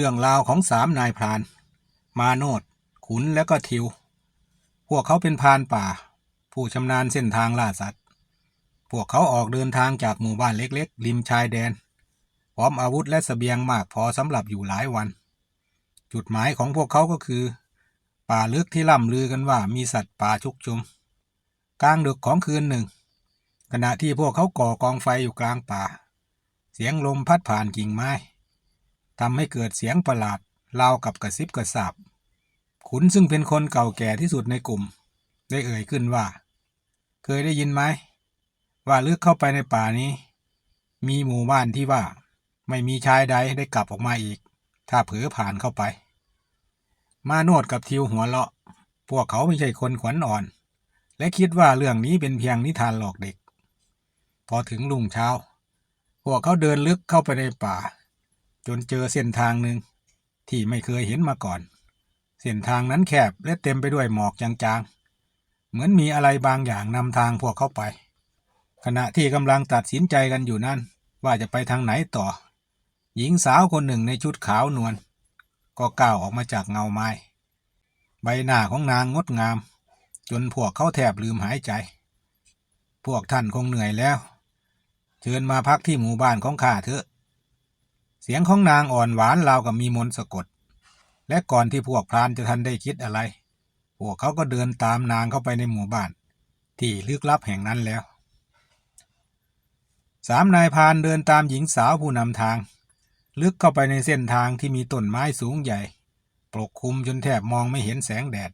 เรื่องราวของสามนายพราน มาโนดขุนและก็ทิว พวกเขาเป็นพรานป่า ผู้ชำนาญเส้นทางล่าสัตว์ พวกเขาออกเดินทางจากหมู่บ้านเล็กๆ ริมชายแดน พร้อมอาวุธและเสบียงมากพอสำหรับอยู่หลายวัน จุดหมายของพวกเขาก็คือ ป่าลึกที่ล่ำลือกันว่ามีสัตว์ป่าชุกชุม กลางดึกของคืนหนึ่ง ขณะที่พวกเขาก่อกองไฟอยู่กลางป่า เสียงลมพัดผ่านกิ่งไม้ ทำให้เกิดเสียงประหลาดราวกับกระซิบกระซาบขุนซึ่งเป็นคนเก่าแก่ที่สุดในกลุ่ม ได้เอ่ยขึ้นว่า เคยได้ยินไหม ว่าลึกเข้าไปในป่านี้ มีหมู่บ้านที่ว่า ไม่มีชายใดได้กลับออกมาอีก ถ้าเผลอผ่านเข้าไป มาโนดกับทิวหัวเลาะ พวกเขาไม่ใช่คนขวัญอ่อน และคิดว่าเรื่องนี้เป็นเพียงนิทานหลอกเด็ก พอถึงรุ่งเช้า พวกเขาเดินลึกเข้าไปในป่า จนเจอเส้นทางหนึ่งที่ไม่เคยเห็นมาก่อน เส้นทางนั้นแคบและเต็มไปด้วยหมอกจางๆ เหมือนมีอะไรบางอย่างนำทางพวกเขาไป ขณะที่กำลังตัดสินใจกันอยู่นั่นว่าจะไปทางไหนต่อ หญิงสาวคนหนึ่งในชุดขาวนวลก็ก้าวออกมาจากเงาไม้ ใบหน้าของนางงดงาม จนพวกเขาแทบลืมหายใจ พวกท่านคงเหนื่อยแล้ว เชิญมาพักที่หมู่บ้านของข้าเถอะ สียงของนางอ่อนหวานราวกับมีมนต์สะกด และก่อนที่พวกพรานจะทันได้คิดอะไร พวกเขาก็เดินตามนางเข้าไปในหมู่บ้าน ที่ลึกลับแห่งนั้นแล้ว สามนายพรานเดินตามหญิงสาวผู้นำทาง ลึกเข้าไปในเส้นทางที่มีต้นไม้สูงใหญ่ ปกคลุมจนแทบมองไม่เห็นแสงแดด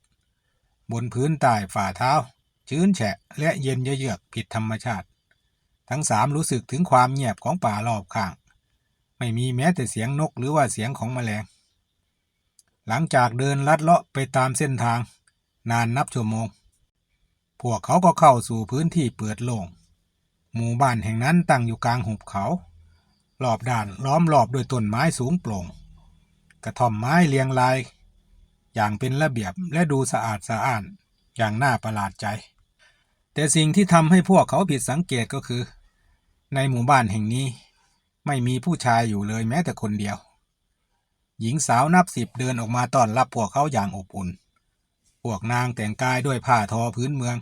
บนพื้นใต้ฝ่าเท้า ชื้นแฉะและเย็นเยือกผิดธรรมชาติ ทั้งสามรู้สึกถึงความเงียบของป่ารอบข้าง ไม่มีแม้แต่เสียงนกหรือว่าเสียงของแมลง หลังจากเดินลัดเลาะไปตามเส้นทาง นานนับชั่วโมง พวกเขาก็เข้าสู่พื้นที่เปิดโล่ง หมู่บ้านแห่งนั้นตั้งอยู่กลางหุบเขารอบด้านล้อมรอบด้วยต้นไม้สูงโปร่ง กระท่อมไม้เรียงราย อย่างเป็นระเบียบและดูสะอาดสะอ้านอย่างน่าประหลาดใจ แต่สิ่งที่ทำให้พวกเขาผิดสังเกตก็คือ ในหมู่บ้านแห่งนี้ ไม่มีผู้ชายอยู่เลยแม้แต่คนเดียว หญิงสาวนับสิบเดินออกมาต้อนรับพวกเขาอย่างอบอุ่น พวกนางแต่งกายด้วยผ้าทอพื้นเมือง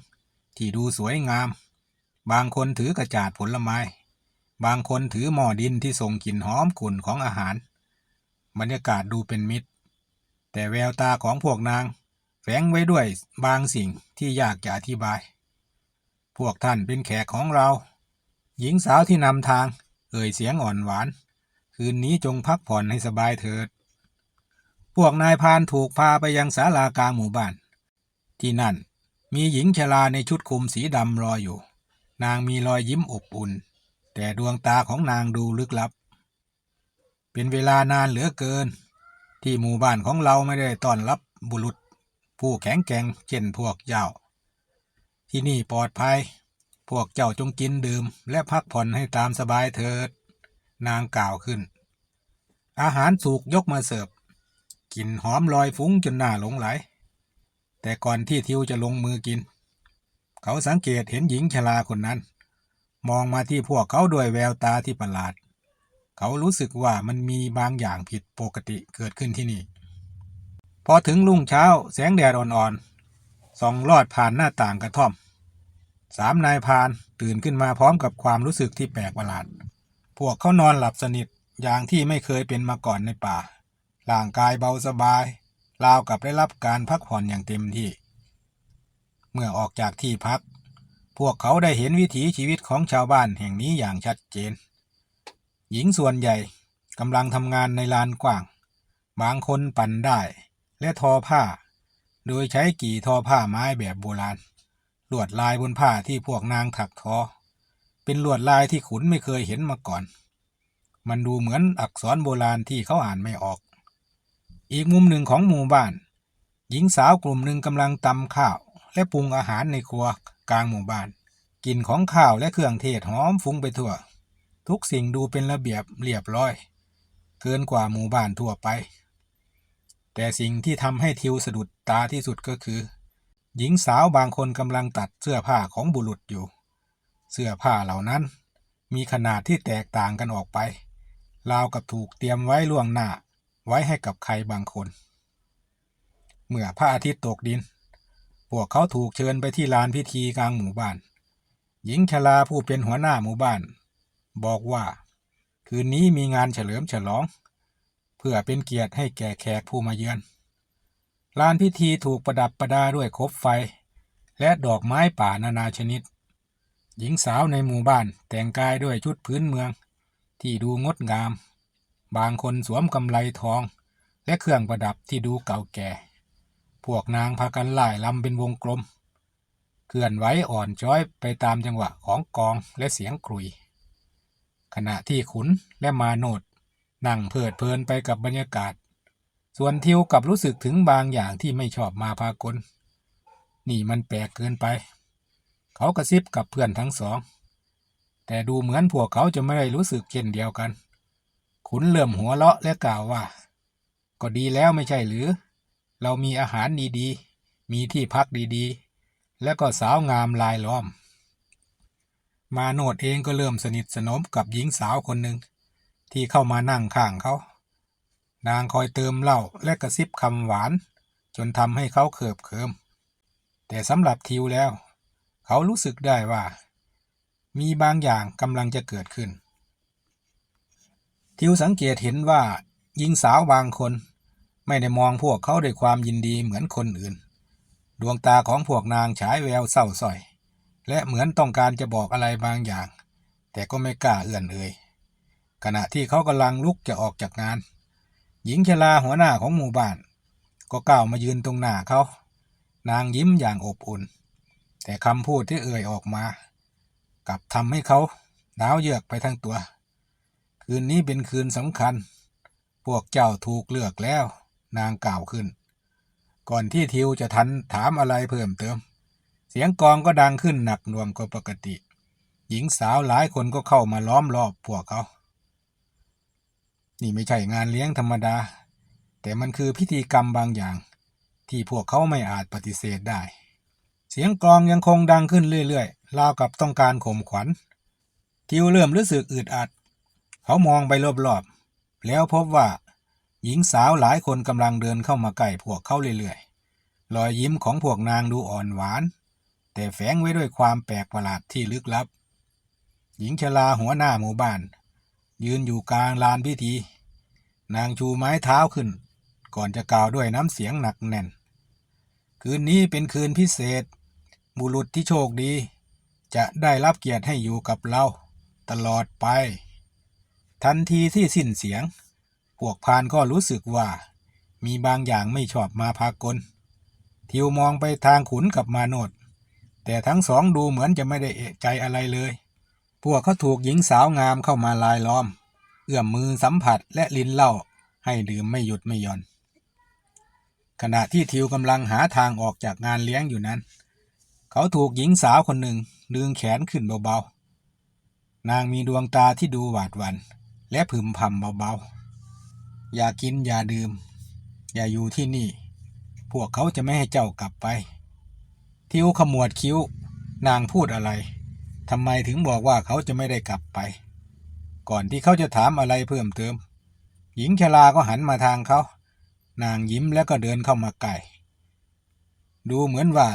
ที่ดูสวยงาม บางคนถือกระจาดผลไม้ บางคนถือหม้อดินที่ส่งกลิ่นหอมกลุ่นของอาหาร บรรยากาศดูเป็นมิตร แต่แววตาของพวกนางแฝงไว้ด้วยบางสิ่งที่ยากจะอธิบาย พวกท่านเป็นแขกของเรา หญิงสาวที่นำทาง เอ่ยเสียงอ่อนหวาน คืนนี้จงพักผ่อนให้สบายเถิด พวกนายพานถูกพาไปยังศาลากลางหมู่บ้าน ที่นั่นมีหญิงชราในชุดคลุมสีดำรออยู่ นางมีรอยยิ้มอบอุ่น แต่ดวงตาของนางดูลึกลับ เป็นเวลานานเหลือเกิน ที่หมู่บ้านของเราไม่ได้ต้อนรับบุรุษ ผู้แข็งแกร่งเช่นพวกเจ้า ที่นี่ปลอดภัย วกเจ้าจงกินดื่ม และพักผ่อนให้ตามสบายเถิด นางกล่าวขึ้น อาหารถูกยกมาเสิร์ฟกลิ่นหอมลอยฟุ้งจนหน่าหลงไหล แต่ก่อนที่ทิวจะลงมือกิน เขาสังเกตเห็นหญิงชราคนนั้น มองมาที่พวกเขาด้วยแววตาที่ประหลาด เขารู้สึกว่ามันมีบางอย่างผิดปกติเกิดขึ้นที่นี่ พอถึงรุ่งเช้าแสงแดดอ่อนๆส่องลอดผ่านหน้าต่างกระท่อม สามนายพานตื่นขึ้นมาพร้อมกับความรู้สึกที่แปลกประหลาด พวกเขานอนหลับสนิทอย่างที่ไม่เคยเป็นมาก่อนในป่า ร่างกายเบาสบาย ราวกับได้รับการพักผ่อนอย่างเต็มที่ เมื่อออกจากที่พัก พวกเขาได้เห็นวิถีชีวิตของชาวบ้านแห่งนี้อย่างชัดเจน หญิงส่วนใหญ่กำลังทำงานในลานกว้าง บางคนปั่นได้และทอผ้า โดยใช้กี่ทอผ้าไม้แบบโบราณ ลวดลายบนผ้าที่พวกนางถักทอ เป็นลวดลายที่ขุนไม่เคยเห็นมาก่อน มันดูเหมือนอักษรโบราณที่เขาอ่านไม่ออก อีกมุมหนึ่งของหมู่บ้าน หญิงสาวกลุ่มหนึ่งกำลังตำข้าว และปรุงอาหารในครัวกลางหมู่บ้านกลิ่นของข้าวและเครื่องเทศหอมฟุ้งไปทั่ว ทุกสิ่งดูเป็นระเบียบเรียบร้อย เกินกว่าหมู่บ้านทั่วไป แต่สิ่งที่ทำให้ทิวสะดุดตาที่สุดก็คือ หญิงสาวบางคนกำลังตัดเสื้อผ้าของบุรุษอยู่ เสื้อผ้าเหล่านั้นมีขนาดที่แตกต่างกันออกไป ราวกับถูกเตรียมไว้ล่วงหน้า ไว้ให้กับใครบางคน เมื่อพระอาทิตย์ตกดิน พวกเขาถูกเชิญไปที่ลานพิธีกลางหมู่บ้าน หญิงชราผู้เป็นหัวหน้าหมู่บ้าน บอกว่า คืนนี้มีงานเฉลิมฉลอง เพื่อเป็นเกียรติให้แก่แขกผู้มาเยือน ลานพิธีถูกประดับประดาด้วยคบไฟ และดอกไม้ป่านานาชนิด หญิงสาวในหมู่บ้านแต่งกายด้วยชุดพื้นเมือง ที่ดูงดงาม บางคนสวมกำไลทอง และเครื่องประดับที่ดูเก่าแก่ พวกนางพากันไล่ลำเป็นวงกลม เคลื่อนไหวอ่อนช้อยไปตามจังหวะของกองและเสียงกรุย ขณะที่ขุนและมาโนดนั่งเพลิดเพลินไปกับบรรยากาศ ส่วนทิวกลับรู้สึกถึงบางอย่างที่ไม่ชอบมาพากล นี่มันแปลกเกินไป เขากระซิบกับเพื่อนทั้งสอง แต่ดูเหมือนพวกเขาจะไม่ได้รู้สึกเช่นเดียวกัน ขุนเริ่มหัวเราะและกล่าวว่า ก็ดีแล้วไม่ใช่หรือ เรามีอาหารดีๆ มีที่พักดีๆ และก็สาวงามลายล้อม มาโนดเองก็เริ่มสนิทสนมกับหญิงสาวคนหนึ่งที่เข้ามานั่งข้างเขา นางคอยเติมเหล้าและกระซิบคำหวาน จนทำให้เขาเขิบเคิม แต่สำหรับทิวแล้ว เขารู้สึกได้ว่า มีบางอย่างกำลังจะเกิดขึ้น ทิวสังเกตเห็นว่าหญิงสาวบางคน ไม่ได้มองพวกเขาด้วยความยินดีเหมือนคนอื่น ดวงตาของพวกนางฉายแววเศร้าส้อย และเหมือนต้องการจะบอกอะไรบางอย่าง แต่ก็ไม่กล้าเอื่อนเอ่ยขณะที่เขากำลังลุกจะออกจากงาน หญิงชราหัวหน้าของหมู่บ้าน ก็ก้าวมายืนตรงหน้าเขา นางยิ้มอย่างอบอุ่น แต่คำพูดที่เอ่ยออกมา กลับทำให้เขาหนาวเยือกไปทั้งตัว คืนนี้เป็นคืนสำคัญ พวกเจ้าถูกเลือกแล้ว นางกล่าวขึ้น ก่อนที่ทิวจะทันถามอะไรเพิ่มเติม เสียงกองก็ดังขึ้นหนักหน่วงกว่าปกติ หญิงสาวหลายคนก็เข้ามาล้อมรอบพวกเขา นี่ไม่ใช่งานเลี้ยงธรรมดา แต่มันคือพิธีกรรมบางอย่าง ที่พวกเขาไม่อาจปฏิเสธได้ เสียงกลองยังคงดังขึ้นเรื่อยๆราวกับต้องการข่มขวัญ ทิวเริ่มรู้สึกอึดอัด เขามองไปรอบๆ แล้วพบว่า หญิงสาวหลายคนกำลังเดินเข้ามาใกล้พวกเขาเรื่อยๆ รอยยิ้มของพวกนางดูอ่อนหวาน แต่แฝงไว้ด้วยความแปลกประหลาดที่ลึกลับ หญิงชราหัวหน้าหมู่บ้าน ยืนอยู่กลางลานพิธี นางชูไม้เท้าขึ้น ก่อนจะกล่าวด้วยน้ำเสียงหนักแน่น คืนนี้เป็นคืนพิเศษ บุรุษที่โชคดี จะได้รับเกียรติให้อยู่กับเรา ตลอดไป ทันทีที่สิ้นเสียง พวกพานก็รู้สึกว่า มีบางอย่างไม่ชอบมาพากล ทิวมองไปทางขุนกับมาโนดแต่ทั้งสองดูเหมือนจะไม่ได้เอะใจอะไรเลย พวกเขาถูกหญิงสาวงามเข้ามาลายล้อม อื้อมมือสัมผัสและลิ้นเหล้าให้ดื่มไม่หยุดไม่หย่อน ขณะที่ทิวกำลังหาทางออกจากงานเลี้ยงอยู่นั้น เขาถูกหญิงสาวคนหนึ่งดึงแขนขึ้นเบาๆ นางมีดวงตาที่ดูหวาดหวัน่นและพึมพำเบาๆ อย่ากินอย่าดื่ม อย่าอยู่ที่นี่ พวกเขาจะไม่ให้เจ้ากลับไป ทิวขมวดคิ้วนางพูดอะไรทำไมถึงบอกว่าเขาจะไม่ได้กลับไป ก่อนที่เขาจะถามอะไรเพิ่มเติม หญิงชราก็หันมาทางเขา นางยิ้มแล้วก็เดินเข้ามาใกล้ดูเหมือนว่า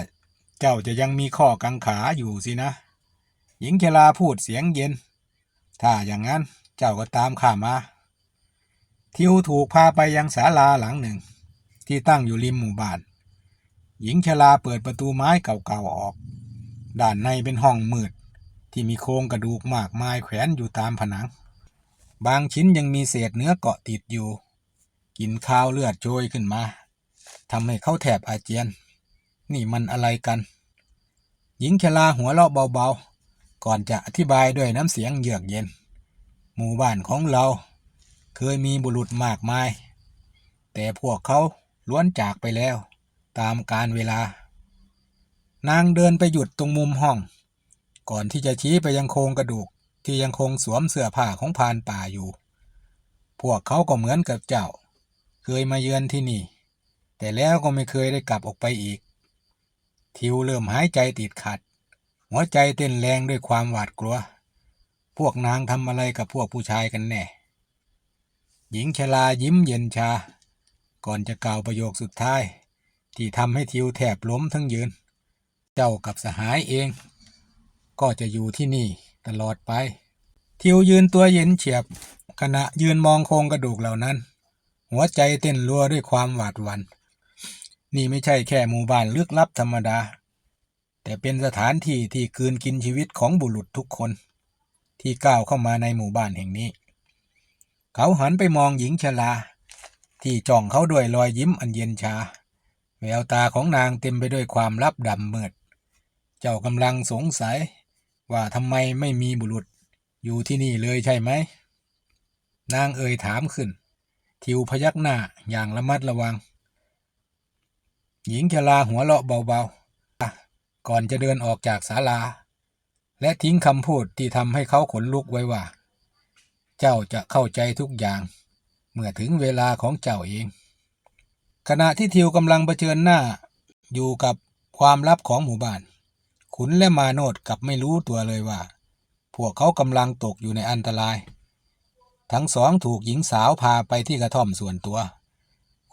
เจ้าจะยังมีข้อกังขาอยู่สินะ หญิงชราพูดเสียงเย็น ถ้าอย่างนั้นเจ้าก็ตามข้ามา ทิวถูกพาไปยังศาลาหลังหนึ่ง ที่ตั้งอยู่ริมหมู่บ้าน หญิงชราเปิดประตูไม้เก่าๆออก ด้านในเป็นห้องมืด ที่มีโครงกระดูกมากมายแขวนอยู่ตามผนัง บางชิ้นยังมีเศษเนื้อเกาะติดอยู่ กินข้าวเลือดโชยขึ้นมาทำให้เขาแถบอาเจียน นี่มันอะไรกัน หญิงชราหัวเราะเบาๆ ก่อนจะอธิบายด้วยน้ำเสียงเยือกเย็น หมู่บ้านของเรา เคยมีบุรุษมากมาย แต่พวกเขาล้วนจากไปแล้ว ตามกาลเวลา นางเดินไปหยุดตรงมุมห้อง ก่อนที่จะชี้ไปยังโครงกระดูกที่ยังคงสวมเสื้อผ้าของพานป่าอยู่ พวกเขาก็เหมือนกับเจ้า เคยมาเยือนที่นี่ แต่แล้วก็ไม่เคยได้กลับออกไปอีก ทิวเริ่มหายใจติดขัด หัวใจเต้นแรงด้วยความหวาดกลัว พวกนางทำอะไรกับพวกผู้ชายกันแน่ หญิงชรายิ้มเย็นชา ก่อนจะกล่าวประโยคสุดท้าย ที่ทำให้ทิวแทบล้มทั้งยืน เจ้ากับสหายเอง ก็จะอยู่ที่นี่ตลอดไป ทิวยืนตัวเย็นเฉียบ ขณะยืนมองโครงกระดูกเหล่านั้น หัวใจเต้นรัวด้วยความหวาดหวัน่นนี่ไม่ใช่แค่หมู่บ้านลึกลับธรรมดา แต่เป็นสถานที่ที่กลืนกินชีวิตของบุรุษทุกคน ที่ก้าวเข้ามาในหมู่บ้านแห่งนี้ เขาหันไปมองหญิงชราที่จ้องเขาด้วยรอยยิ้มอันเย็นชา แววตาของนางเต็มไปด้วยความลับดำมืด เจ้ากำลังสงสัย ว่าทำไมไม่มีบุรุษอยู่ที่นี่เลยใช่ไหม นางเอ่ยถามขึ้น ทิวพยักหน้าอย่างระมัดระวัง หญิงชราหัวเราะเบาๆ ก่อนจะเดินออกจากศาลา และทิ้งคำพูดที่ทำให้เขาขนลุกไว้ว่า เจ้าจะเข้าใจทุกอย่าง เมื่อถึงเวลาของเจ้าเอง ขณะที่ทิวกำลังเผชิญหน้าอยู่กับความลับของหมู่บ้าน ขุนและมาโนดกลับไม่รู้ตัวเลยว่า พวกเขากำลังตกอยู่ในอันตราย ทั้งสองถูกหญิงสาวพาไปที่กระท่อมส่วนตัว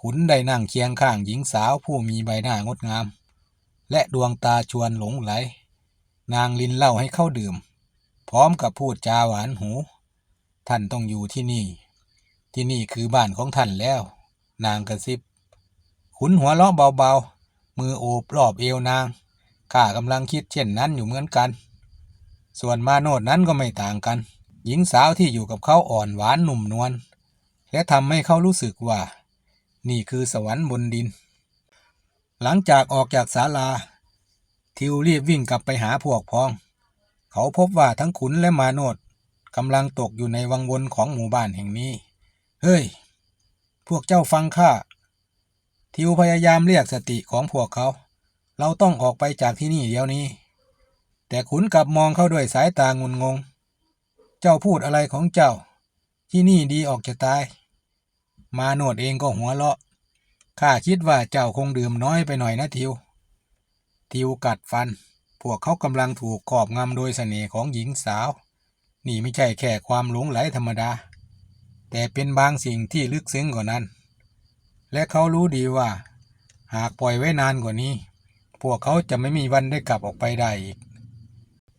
ขุนได้นั่งเคียงข้างหญิงสาวผู้มีใบหน้างดงาม และดวงตาชวนหลงไหล นางลินเล่าให้เขาดื่ม พร้อมกับพูดจาหวานหู ท่านต้องอยู่ที่นี่ ที่นี่คือบ้านของท่านแล้ว นางกระซิบ ขุนหัวเราะเบาๆ มือโอบรอบเอวนาง ข้ากำลังคิดเช่นนั้นอยู่เหมือนกัน ส่วนมาโนดนั้นก็ไม่ต่างกัน หญิงสาวที่อยู่กับเขาอ่อนหวานหนุ่มนวลและทำให้เขารู้สึกว่า นี่คือสวรรค์บนดิน หลังจากออกจากศาลา ทิวรีบวิ่งกลับไปหาพวกพ้อง เขาพบว่าทั้งขุนและมาโนดกำลังตกอยู่ในวังวนของหมู่บ้านแห่งนี้ เฮ้ย พวกเจ้าฟังข้า ทิวพยายามเรียกสติของพวกเขา เราต้องออกไปจากที่นี่เดี๋ยวนี้ แต่ขุนกลับมองเขาด้วยสายตางุนงง เจ้าพูดอะไรของเจ้า ที่นี่ดีออกจะตาย มาโนดเองก็หัวเราะ ข้าคิดว่าเจ้าคงดื่มน้อยไปหน่อยนะทิว ทิวกัดฟัน พวกเขากำลังถูกครอบงำโดยเสน่ห์ของหญิงสาว นี่ไม่ใช่แค่ความหลงไหลธรรมดา แต่เป็นบางสิ่งที่ลึกซึ้งกว่านั้น และเขารู้ดีว่า หากปล่อยไว้นานกว่านี้ พวกเขาจะไม่มีวันได้กลับออกไปได้อีก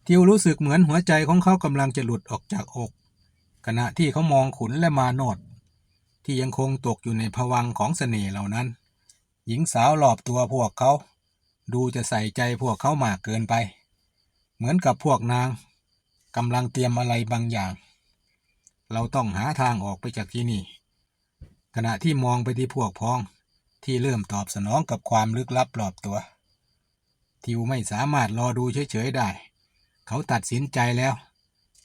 ทิวรู้สึกเหมือนหัวใจของเขากำลังจะหลุดออกจากอก ขณะที่เขามองขุนและมาโนดที่ยังคงตกอยู่ในภวังของเสน่ห์เหล่านั้น หญิงสาวหลอบตัวพวกเขา ดูจะใส่ใจพวกเขามากเกินไป เหมือนกับพวกนางกำลังเตรียมอะไรบางอย่าง เราต้องหาทางออกไปจากที่นี่ ขณะที่มองไปที่พวกพ้องที่เริ่มตอบสนองกับความลึกลับรอบตัว ทิวไม่สามารถรอดูเฉยๆได้ เขาตัดสินใจแล้ว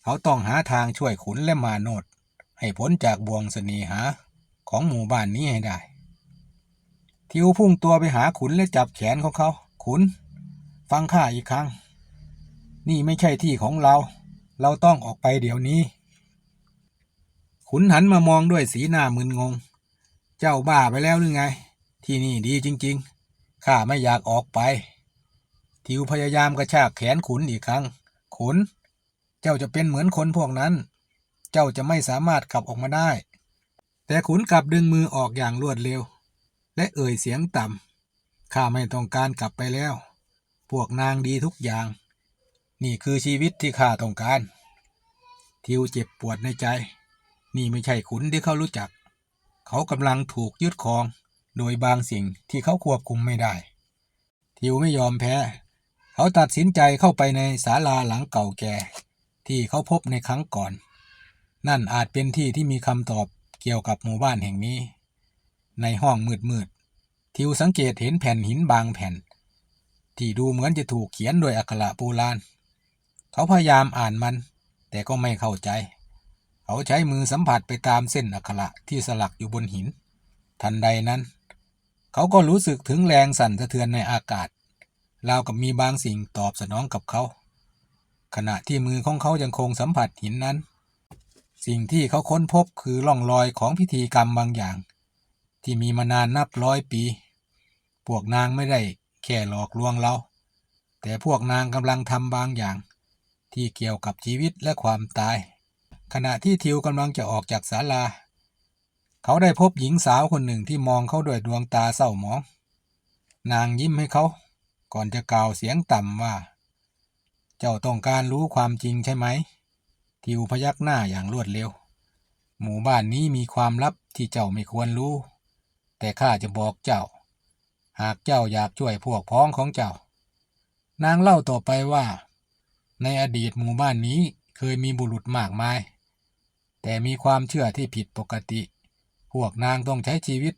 เขาต้องหาทางช่วยขุนและมาโนดให้พ้นจากบ่วงเสน่หาของหมู่บ้านนี้ให้ได้ ทิวพุ่งตัวไปหาขุนและจับแขนของเขา ขุน ฟังข้าอีกครั้ง นี่ไม่ใช่ที่ของเรา เราต้องออกไปเดี๋ยวนี้ ขุนหันมามองด้วยสีหน้ามึนงง เจ้าบ้าไปแล้วหรือไง ที่นี่ดีจริง ๆ ข้าไม่อยากออกไป ทิวพยายามกระชากแขนขุนอีกครั้ง ขุน เจ้าจะเป็นเหมือนคนพวกนั้น เจ้าจะไม่สามารถขับออกมาได้ แต่ขุนกลับดึงมือออกอย่างรวดเร็ว และเอ่ยเสียงต่ำ ข้าไม่ต้องการกลับไปแล้ว พวกนางดีทุกอย่าง นี่คือชีวิตที่ข้าต้องการ ทิวเจ็บปวดในใจ นี่ไม่ใช่ขุนที่เขารู้จัก เขากำลังถูกยึดครอง โดยบางสิ่งที่เขาควบคุมไม่ได้ทิวไม่ยอมแพ้ เขาตัดสินใจเข้าไปในศาลาหลังเก่าแก่ ที่เขาพบในครั้งก่อน นั่นอาจเป็นที่ที่มีคำตอบเกี่ยวกับหมู่บ้านแห่งนี้ ในห้องมืดๆทิวสังเกตเห็นแผ่นหินบางแผ่น ที่ดูเหมือนจะถูกเขียนโดยอักขระโบราณ เขาพยายามอ่านมัน แต่ก็ไม่เข้าใจ เขาใช้มือสัมผัสไปตามเส้นอักขระที่สลักอยู่บนหิน ทันใดนั้น เขาก็รู้สึกถึงแรงสั่นสะเทือนในอากาศ ราวกับมีบางสิ่งตอบสนองกับเขา ขณะที่มือของเขายังคงสัมผัสหินนั้น สิ่งที่เขาค้นพบคือร่องรอยของพิธีกรรมบางอย่าง ที่มีมานานนับร้อยปี พวกนางไม่ได้แค่หลอกลวงเรา แต่พวกนางกำลังทำบางอย่าง ที่เกี่ยวกับชีวิตและความตาย ขณะที่ทิวกำลังจะออกจากศาลา เขาได้พบหญิงสาวคนหนึ่งที่มองเขาด้วยดวงตาเศร้าหมอง นางยิ้มให้เขา ก่อนจะกล่าวเสียงต่ำว่า เจ้าต้องการรู้ความจริงใช่ไหม ทิวพยักหน้าอย่างรวดเร็ว หมู่บ้านนี้มีความลับที่เจ้าไม่ควรรู้ แต่ข้าจะบอกเจ้า หากเจ้าอยากช่วยพวกพ้องของเจ้า นางเล่าต่อไปว่า ในอดีตหมู่บ้านนี้เคยมีบุรุษมากมาย แต่มีความเชื่อที่ผิดปกติ พวกนางต้องใช้ชีวิต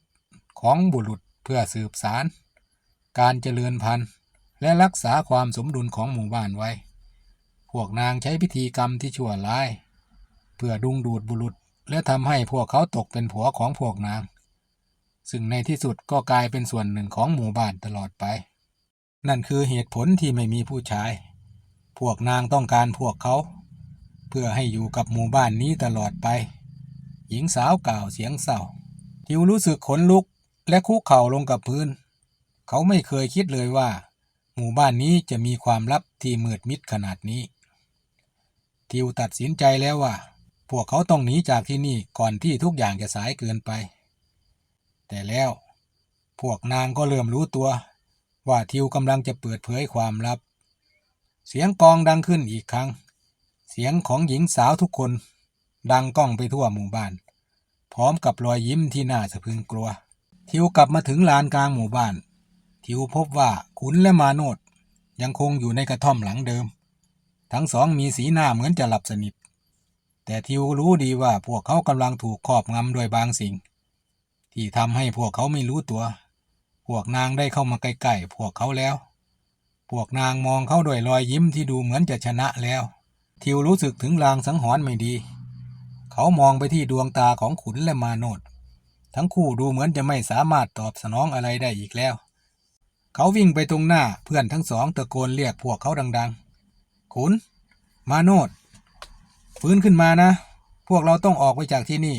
ของบุรุษเพื่อสืบสาร การเจริญพันธุ์ และรักษาความสมดุลของหมู่บ้านไว้ พวกนางใช้พิธีกรรมที่ชั่วร้าย เพื่อดุงดูดบุรุษ และทำให้พวกเขาตกเป็นผัวของพวกนาง ซึ่งในที่สุดก็กลายเป็นส่วนหนึ่งของหมู่บ้านตลอดไป นั่นคือเหตุผลที่ไม่มีผู้ชาย พวกนางต้องการพวกเขา เพื่อให้อยู่กับหมู่บ้านนี้ตลอดไป หญิงสาวกล่าวเสียงเศร้า ทิวรู้สึกขนลุกและคุกเข่าลงกับพื้น เขาไม่เคยคิดเลยว่า หมู่บ้านนี้จะมีความลับที่มืดมิดขนาดนี้ ทิวตัดสินใจแล้วว่า พวกเขาต้องหนีจากที่นี่ก่อนที่ทุกอย่างจะสายเกินไป แต่แล้ว พวกนางก็เริ่มรู้ตัว ว่าทิวกำลังจะเปิดเผยความลับ เสียงกองดังขึ้นอีกครั้ง เสียงของหญิงสาวทุกคน ดังก้องไปทั่วหมู่บ้าน พร้อมกับรอยยิ้มที่น่าสะพรึงกลัว ทิวกลับมาถึงลานกลางหมู่บ้าน ทิวพบว่าขุนและมาโนดยังคงอยู่ในกระท่อมหลังเดิม ทั้งสองมีสีหน้าเหมือนจะหลับสนิท แต่ทิวรู้ดีว่าพวกเขากำลังถูกครอบงำโดยบางสิ่ง ที่ทำให้พวกเขาไม่รู้ตัว พวกนางได้เข้ามาใกล้ๆพวกเขาแล้ว พวกนางมองเขาด้วยรอยยิ้มที่ดูเหมือนจะชนะแล้ว ทิวรู้สึกถึงลางสังหรณ์ไม่ดี เขามองไปที่ดวงตาของขุนและมาโนดทั้งคู่ดูเหมือนจะไม่สามารถตอบสนองอะไรได้อีกแล้ว เขาวิ่งไปตรงหน้าเพื่อนทั้งสองตะโกนเรียกพวกเขาดังๆ ขุน มาโนดฟื้นขึ้นมานะ พวกเราต้องออกไปจากที่นี่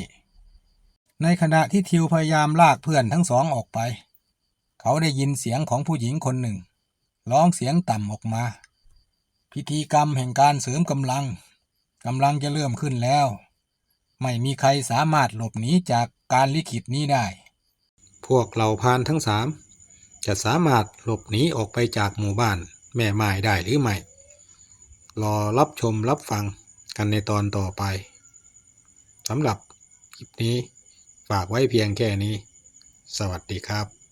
ในขณะที่ทิวพยายามลากเพื่อนทั้งสองออกไป เขาได้ยินเสียงของผู้หญิงคนหนึ่ง ร้องเสียงต่ำออกมา พิธีกรรมแห่งการเสริมกำลังกำลังจะเริ่มขึ้นแล้ว ไม่มีใครสามารถหลบหนีจากการลิขิตนี้ได้ พวกเหล่าพานทั้งสาม จะสามารถหลบหนีออกไปจากหมู่บ้านแม่ไม้ได้หรือไม่ รอรับชมรับฟังกันในตอนต่อไปสำหรับคลิปนี้ฝากไว้เพียงแค่นี้ สวัสดีครับ